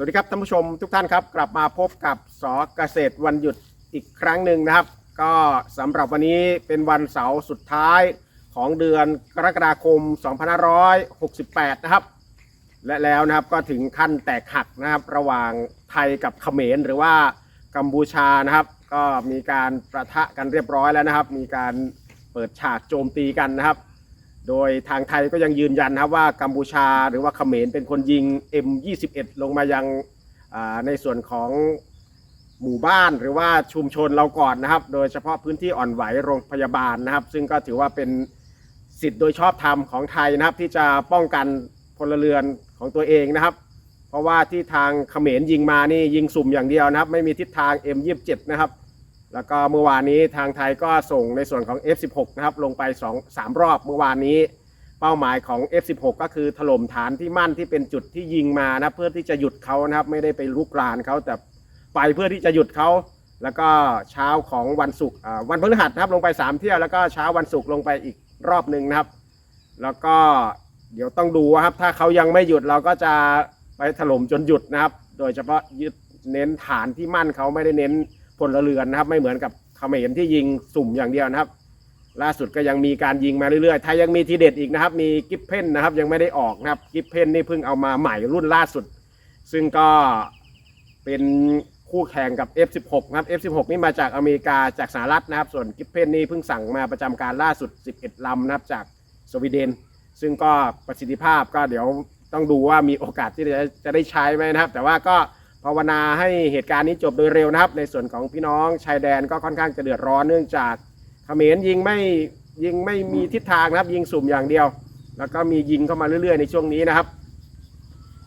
สวัสดีครับท่านผู้ชมทุกท่านครับ กลับมาพบกับสอเกษตรวันหยุดอีกครั้งหนึ่งนะครับ ก็สำหรับวันนี้เป็นวันเสาร์สุดท้ายของเดือนกรกฎาคม 2568 นะครับ และแล้วนะครับก็ถึงขั้นแตกหักนะครับ ระหว่างไทยกับเขมรหรือว่ากัมพูชานะครับ ก็มีการประทะกันเรียบร้อยแล้วนะครับ มีการเปิดฉากโจมตีกันนะครับ โดยทางไทยก็ยังยืนยันนะครับว่ากัมพูชาหรือว่าเขมรเป็นคนยิง M21 ลงมายังในส่วนของหมู่บ้านหรือว่าชุมชนเราก่อนนะครับ โดยเฉพาะพื้นที่อ่อนไหวโรงพยาบาลนะครับ ซึ่งก็ถือว่าเป็นสิทธิ์โดยชอบธรรมของไทยนะครับ ที่จะป้องกันพลเรือนของตัวเองนะครับ เพราะว่าที่ทางเขมรยิงมานี่ยิงสุ่มอย่างเดียวนะครับ ไม่มีทิศทาง M27 นะครับ แล้วก็เมื่อวานนี้ทางไทยก็ส่งในส่วนของ F16 นะครับลงไป2 3 รอบเมื่อวานนี้ เป้าหมายของ F16 ก็คือถล่มฐานที่มั่นที่เป็นจุดที่ยิงมานะเพื่อที่จะหยุดเขานะครับไม่ได้ไปลุกรานเขาแต่ไปเพื่อที่จะหยุดเขาแล้วก็เช้าของวันศุกร์วันพฤหัสนะครับลงไป3เที่ยวแล้วก็เช้าวันศุกร์ลงไปอีกรอบหนึ่งนะครับ แล้วก็เดี๋ยวต้องดูครับถ้าเขายังไม่หยุดเราก็จะไปถล่มจนหยุดนะครับ โดยเฉพาะยึดเน้นฐานที่มั่นเขาไม่ได้เน้น พลเรือนนะครับ ไม่เหมือนกับเขมรที่ยิงสุ่มอย่างเดียวนะครับ ล่าสุดก็ยังมีการยิงมาเรื่อยๆไทยยังมีทีเด็ดอีกนะครับ มีกิฟเพนนะครับ ยังไม่ได้ออกนะครับกิฟเพนนี่เพิ่งเอามาใหม่รุ่นล่าสุด ซึ่งก็เป็นคู่แข่งกับ F16 นะครับ F16 นี่มาจากอเมริกาจากสหรัฐนะครับ ส่วนกิฟเพนนี่เพิ่งสั่งมาประจำการล่าสุด 11ลำนะครับจากสวีเดน ซึ่งก็ประสิทธิภาพก็เดี๋ยวต้องดูว่ามีโอกาสที่จะจะได้ใช้ไหมนะครับ แต่ว่าก็ ภาวนาให้เหตุการณ์นี้จบโดยเร็วนะครับ ในส่วนของพี่น้องชายแดนก็ค่อนข้างจะเดือดร้อนเนื่องจากเขมรยิงไม่ยิงไม่มีทิศทางนะครับ ยิงสุ่มอย่างเดียว แล้วก็มียิงเข้ามาเรื่อยๆ ในช่วงนี้นะครับ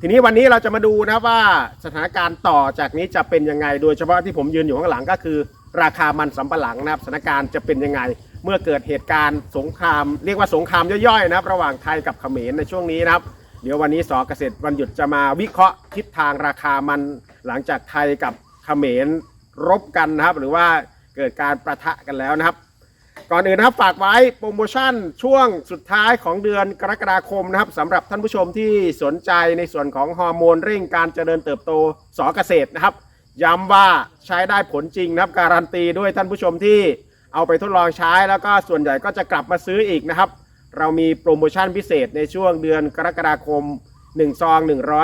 ทีนี้วันนี้เราจะมาดูนะครับว่าสถานการณ์ต่อจากนี้จะเป็นยังไง โดยเฉพาะที่ผมยืนอยู่ข้างหลังก็คือ ราคามันสำปะหลังนะครับสถานการณ์จะเป็นยังไง เมื่อเกิดเหตุการณ์สงคราม เรียกว่าสงครามย่อยๆนะครับ ระหว่างไทยกับเขมรในช่วงนี้นะครับ เดี๋ยววันนี้สอเกษตรวันหยุดจะมาวิเคราะห์ทิศทางราคามัน หลังจากไทยกับเขมรรบกันนะครับ หรือว่าเกิดการประทะกันแล้วนะครับ ก่อนอื่นนะครับฝากไว้โปรโมชั่นช่วงสุดท้ายของเดือนกรกฎาคมนะครับสำหรับท่านผู้ชมที่สนใจในส่วนของฮอร์โมนเร่งการเจริญเติบโตสอเกษตรนะครับ ย้ำว่าใช้ได้ผลจริงนะครับการันตีด้วยท่านผู้ชมที่เอาไปทดลองใช้แล้วก็ส่วนใหญ่ก็จะกลับมาซื้ออีกนะครับ เรามีโปรโมชั่นพิเศษในช่วงเดือนกรกฎาคม 1 ซอง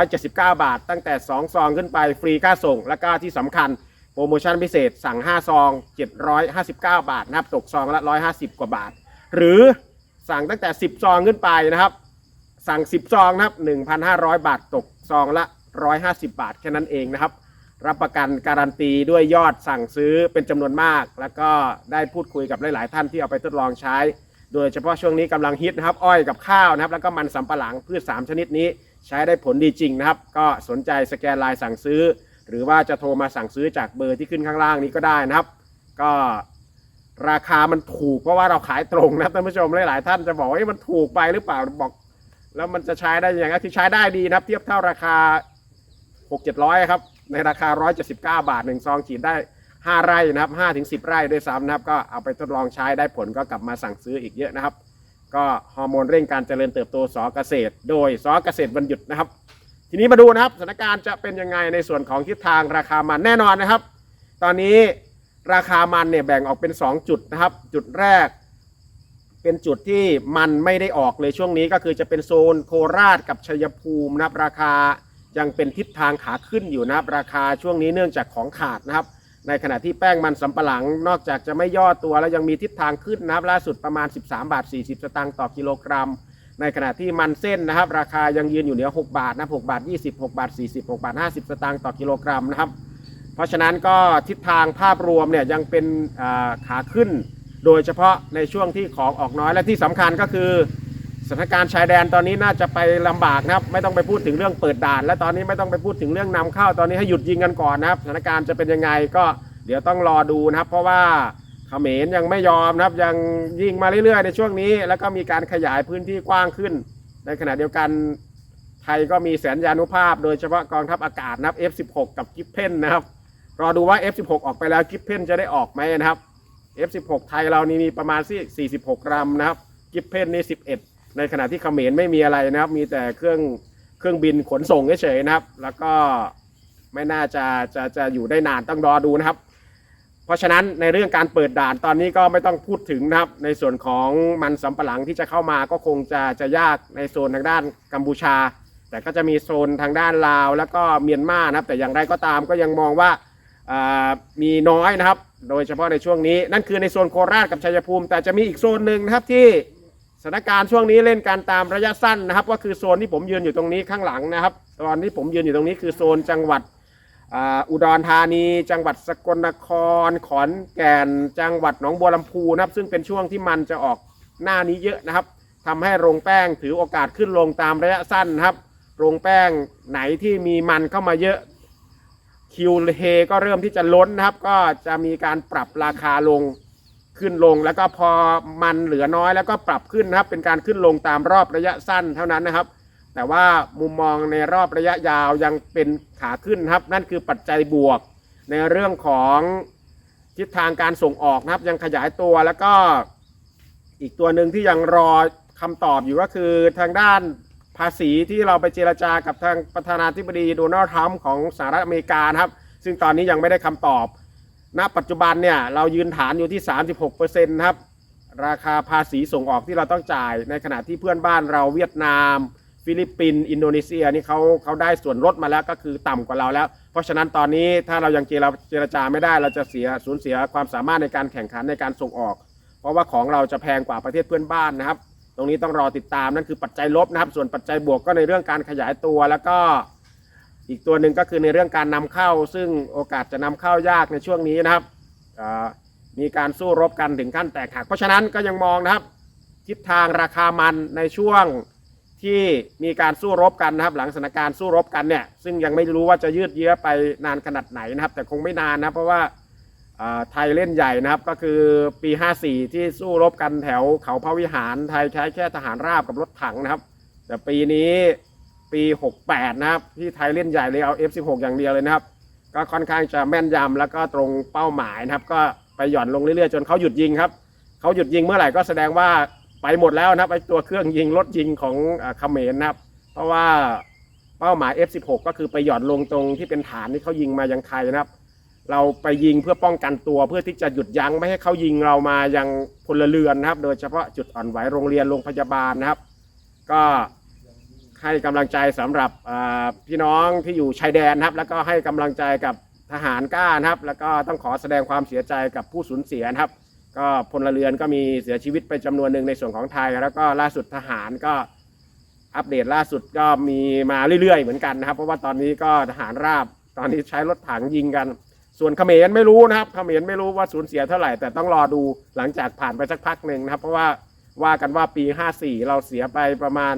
179 บาท ตั้งแต่ 2 ซองขึ้นไปฟรีค่าส่ง แล้วก็ที่สำคัญโปรโมชั่นพิเศษสั่ง 5 ซอง 759 บาทนะครับตกซองละ 150 กว่าบาท หรือสั่งตั้งแต่ 10 ซองขึ้นไปนะครับ สั่ง 10 ซองนะครับ 1,500 บาทตกซองละ 150 บาทแค่นั้นเองนะครับ รับประกันการันตีด้วยยอดสั่งซื้อเป็นจำนวนมาก แล้วก็ได้พูดคุยกับหลาย ๆ ท่านที่เอาไปทดลองใช้ โดยเฉพาะช่วงนี้กำลังฮิตนะครับ อ้อยกับข้าวนะครับ แล้วก็มันสำปะหลังพืช 3 ชนิดนี้ ใช้ได้ผลดีจริงนะครับ ก็สนใจสแกนไลน์สั่งซื้อ หรือว่าจะโทรมาสั่งซื้อจากเบอร์ที่ขึ้นข้างล่างนี้ก็ได้นะครับ ก็ราคามันถูกเพราะว่าเราขายตรงนะท่านผู้ชมหลายๆท่านจะบอกว่ามันถูกไปหรือเปล่าบอก แล้วมันจะใช้ได้ยังไงที่ใช้ได้ดีนะครับ เทียบเท่าราคา 6 7 0 0 ครับ ในราคา 179 บาท1ซองฉีดได้ 5 ไร่นะครับ5ถึง10 ไร่ด้วยซ้ำนะครับ ก็เอาไปทดลองใช้ได้ผลก็กลับมาสั่งซื้ออีกเยอะนะครับ ก็ฮอร์โมนเร่งการเจริญเติบโตสอเกษตร โดยสอเกษตรวันหยุดนะครับ ทีนี้มาดูนะครับสถานการณ์จะเป็นยังไงในส่วนของทิศทางราคามันแน่นอนนะครับ ตอนนี้ราคามันเนี่ยแบ่งออกเป็น 2 จุดนะครับ จุดแรก เป็นจุดที่มันไม่ได้ออกเลยช่วงนี้ก็คือจะเป็นโซนโคราชกับชัยภูมินะครับราคายังเป็นทิศทางขาขึ้นอยู่นะครับ ราคาช่วงนี้เนื่องจากของขาดนะครับ ในขณะที่แป้งมันสำปะหลังนอกจากจะไม่ย่อตัวแล้วยังมีทิศทางขึ้นนะครับล่าสุดประมาณ 13 บาท 40 สตางค์ต่อกิโลกรัม ในขณะที่มันเส้นนะครับ ราคายังยืนอยู่เหนือ 6 บาทนะ6บาท 20 6 บาท 40 6 บาท 50 สตางค์ต่อกิโลกรัมนะครับ เพราะฉะนั้นก็ทิศทางภาพรวมเนี่ยยังเป็นขาขึ้น โดยเฉพาะในช่วงที่ของออกน้อยและที่สำคัญก็คือ สถานการณ์ชายแดนตอนนี้น่าจะไปลำบากนะครับ ไม่ต้องไปพูดถึงเรื่องเปิดด่าน และตอนนี้ไม่ต้องไปพูดถึงเรื่องนำเข้าตอนนี้ให้หยุดยิงกันก่อนนะครับสถานการณ์จะเป็นยังไงก็เดี๋ยวต้องรอดูนะครับ เพราะว่าเขมรยังไม่ยอมนะครับ ยังยิงมาเรื่อยๆในช่วงนี้ แล้วก็มีการขยายพื้นที่กว้างขึ้น ในขณะเดียวกันไทยก็มีแสนยานุภาพ โดยเฉพาะกองทัพอากาศนะครับ F16 กับกิฟเพนนะครับรอดูว่า F16 ออกไปแล้วกิฟเพนจะได้ออกไหมนะครับ F16 ไทยเรานี่มีประมาณที่46ลำนะครับ กิฟเพนนี่11 ในขณะที่เขมรไม่มีอะไรนะครับ มีแต่เครื่องเครื่องบินขนส่งเฉยๆนะครับ แล้วก็ไม่น่าจะจะจะอยู่ได้นานต้องรอดูนะครับ เพราะฉะนั้นในเรื่องการเปิดด่านตอนนี้ก็ไม่ต้องพูดถึงนะครับ ในส่วนของมันสำปะหลังที่จะเข้ามาก็คงจะจะยากในโซนทางด้านกัมพูชา แต่ก็จะมีโซนทางด้านลาว แล้วก็เมียนมานะครับ แต่อย่างไรก็ตามก็ยังมองว่าอ่ามีน้อยนะครับ โดยเฉพาะในช่วงนี้ นั่นคือในโซนโคราชกับชัยภูมิ แต่จะมีอีกโซนหนึ่งนะครับที่ สถานการณ์ช่วงนี้เล่นการตามระยะสั้นนะครับ ก็คือโซนที่ผมยืนอยู่ตรงนี้ข้างหลังนะครับ ตอนที่ผมยืนอยู่ตรงนี้คือโซนจังหวัดอุดรธานี จังหวัดสกลนคร ขอนแก่น จังหวัดหนองบัวลำพูนะครับ ซึ่งเป็นช่วงที่มันจะออกหน้านี้เยอะนะครับทำให้โรงแป้งถือโอกาสขึ้นลงตามระยะสั้นนะครับ โรงแป้งไหนที่มีมันเข้ามาเยอะคิวเฮก็เริ่มที่จะล้นนะครับ ก็จะมีการปรับราคาลง ขึ้นลงแล้วก็พอมันเหลือน้อยแล้วก็ปรับขึ้นนะครับเป็นการขึ้นลงตามรอบระยะสั้นเท่านั้นนะครับ แต่ว่ามุมมองในรอบระยะยาวยังเป็นขาขึ้นครับ นั่นคือปัจจัยบวก ในเรื่องของทิศทางการส่งออกนะครับ ยังขยายตัวแล้วก็อีกตัวหนึ่งที่ยังรอคำตอบอยู่ก็คือทางด้านภาษีที่เราไปเจรจากับทางประธานาธิบดีโดนัลด์ทรัมป์ของสหรัฐอเมริกานะครับ ซึ่งตอนนี้ยังไม่ได้คำตอบ ณปัจจุบันเนี่ยเรายืนฐานอยู่ที่ 36%นะครับราคาภาษีส่งออกที่เราต้องจ่าย ในขณะที่เพื่อนบ้านเราเวียดนาม ฟิลิปปินส์อินโดนีเซียนี่เขาเขาได้ส่วนลดมาแล้วก็คือต่ำกว่าเราแล้ว เพราะฉะนั้นตอนนี้ถ้าเรายังเจรเจรจาไม่ได้เราจะเสียสูญเสียความสามารถในการแข่งขันในการส่งออก เพราะว่าของเราจะแพงกว่าประเทศเพื่อนบ้านนะครับ ตรงนี้ต้องรอติดตามนั่นคือปัจจัยลบนะครับ ส่วนปัจจัยบวกก็ในเรื่องการขยายตัวแล้วก็ อีกตัวหนึ่งก็คือในเรื่องการนำเข้า ซึ่งโอกาสจะนำเข้ายากในช่วงนี้นะครับมีการสู้รบกันถึงขั้นแตกหัก เพราะฉะนั้นก็ยังมองนะครับ ทิศทางราคามันในช่วงที่มีการสู้รบกันนะครับ หลังสถานการณ์สู้รบกันเนี่ย ซึ่งยังไม่รู้ว่าจะยืดเยื้อไปนานขนาดไหนนะครับ แต่คงไม่นานนะเพราะว่าอ่าไทยเล่นใหญ่นะครับก็คือปี 54 ที่สู้รบกันแถวเขาพระวิหารไทยใช้แค่ทหารราบกับรถถังนะครับ แต่ปีนี้ ปี 68 นะครับ ที่ไทยเล่นใหญ่เลยเอา F16 อย่างเดียวเลยนะครับ ก็ค่อนข้างจะแม่นยำแล้วก็ตรงเป้าหมายนะครับ ก็ไปหย่อนลงเรื่อยๆ จนเขาหยุดยิงครับเขาหยุดยิงเมื่อไหร่ก็แสดงว่าไปหมดแล้วนะครับไอตัวเครื่องยิงรถยิงของเขมรนะครับ เพราะว่าเป้าหมาย F16 ก็คือไปหย่อนลงตรงที่เป็นฐานที่เขายิงมายังไทยนะครับ เราไปยิงเพื่อป้องกันตัวเพื่อที่จะหยุดยั้งไม่ให้เขายิงเรามายังพลเรือนนะครับ โดยเฉพาะจุดอ่อนไหวโรงเรียนโรงพยาบาลนะครับ ก็ ให้กำลังใจสำหรับพี่น้องที่อยู่ชายแดนครับ แล้วก็ให้กำลังใจกับทหารกล้านะครับ แล้วก็ต้องขอแสดงความเสียใจกับผู้สูญเสียนะครับ ก็พลเรือนก็มีเสียชีวิตไปจำนวนหนึ่งในส่วนของไทย แล้วก็ล่าสุดทหารก็อัปเดตล่าสุดก็มีมาเรื่อยๆเหมือนกันนะครับ เพราะว่าตอนนี้ก็ทหารราบตอนนี้ใช้รถถังยิงกัน ส่วนเขมรไม่รู้นะครับเขมรไม่รู้ว่าสูญเสียเท่าไหร่แต่ต้องรอดูหลังจากผ่านไปสักพักหนึ่งนะครับ เพราะว่าว่ากันว่าปี 54 เราเสียไปประมาณ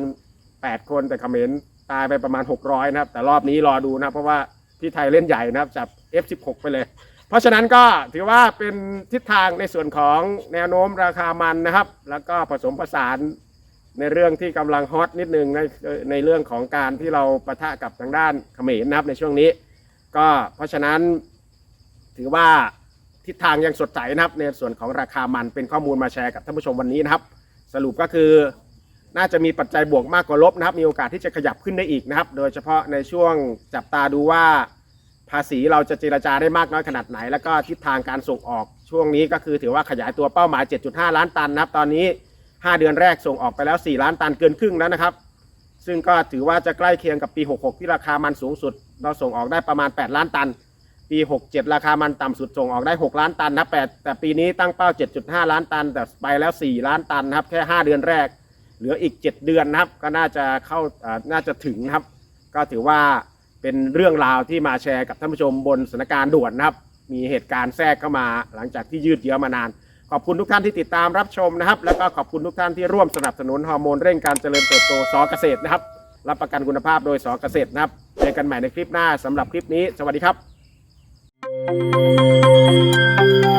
8 คนแต่เขมรตายไปประมาณ 600 นะครับ แต่รอบนี้รอดูนะครับเพราะว่าที่ไทยเล่นใหญ่นะครับจับ F16 ไปเลย เพราะฉะนั้นก็ถือว่าเป็นทิศทางในส่วนของแนวโน้มราคามันนะครับ แล้วก็ผสมผสานในเรื่องที่กำลังฮอตนิดนึงในในเรื่องของการที่เราประทะกับทางด้านเขมรนะครับในช่วงนี้ ก็เพราะฉะนั้นถือว่าทิศทางยังสดใสนะครับ ในส่วนของราคามันเป็นข้อมูลมาแชร์กับท่านผู้ชมวันนี้นะครับ สรุปก็คือ น่าจะมีปัจจัยบวกมากกว่าลบนะครับ มีโอกาสที่จะขยับขึ้นได้อีกนะครับ โดยเฉพาะในช่วงจับตาดูว่า ภาษีเราจะเจรจาได้มากน้อยขนาดไหน แล้วก็ทิศทางการส่งออกช่วงนี้ก็คือถือว่าขยายตัวเป้าหมาย 7.5 ล้านตันนะครับ ตอนนี้ 5 เดือนแรกส่งออกไปแล้ว 4 ล้านตันเกินครึ่งแล้วนะครับ ซึ่งก็ถือว่าจะใกล้เคียงกับปี 66 ที่ราคามันสูงสุด เราส่งออกได้ประมาณ 8 ล้านตัน ปี 67 ราคามันต่ำสุดส่งออกได้ 6 ล้านตันนะแต่แต่ปีนี้ตั้งเป้า 7.5 ล้านตัน แต่ไปแล้ว 4 ล้านตันนะครับแค่ 5 เดือนแรก เหลืออีก 7 เดือนนะครับ ก็น่าจะเข้าน่าจะถึงนะครับ ก็ถือว่าเป็นเรื่องราวที่มาแชร์กับท่านผู้ชมบนสถานการณ์ด่วนนะครับ มีเหตุการณ์แทรกเข้ามาหลังจากที่ยืดเยื้อมานาน ขอบคุณทุกท่านที่ติดตามรับชมนะครับ แล้วก็ขอบคุณทุกท่านที่ร่วมสนับสนุนฮอร์โมนเร่งการเจริญเติบโตสอเกษตรนะครับ รับประกันคุณภาพโดยสอเกษตรนะครับเจอกันใหม่ในคลิปหน้าสำหรับคลิปนี้ สวัสดีครับ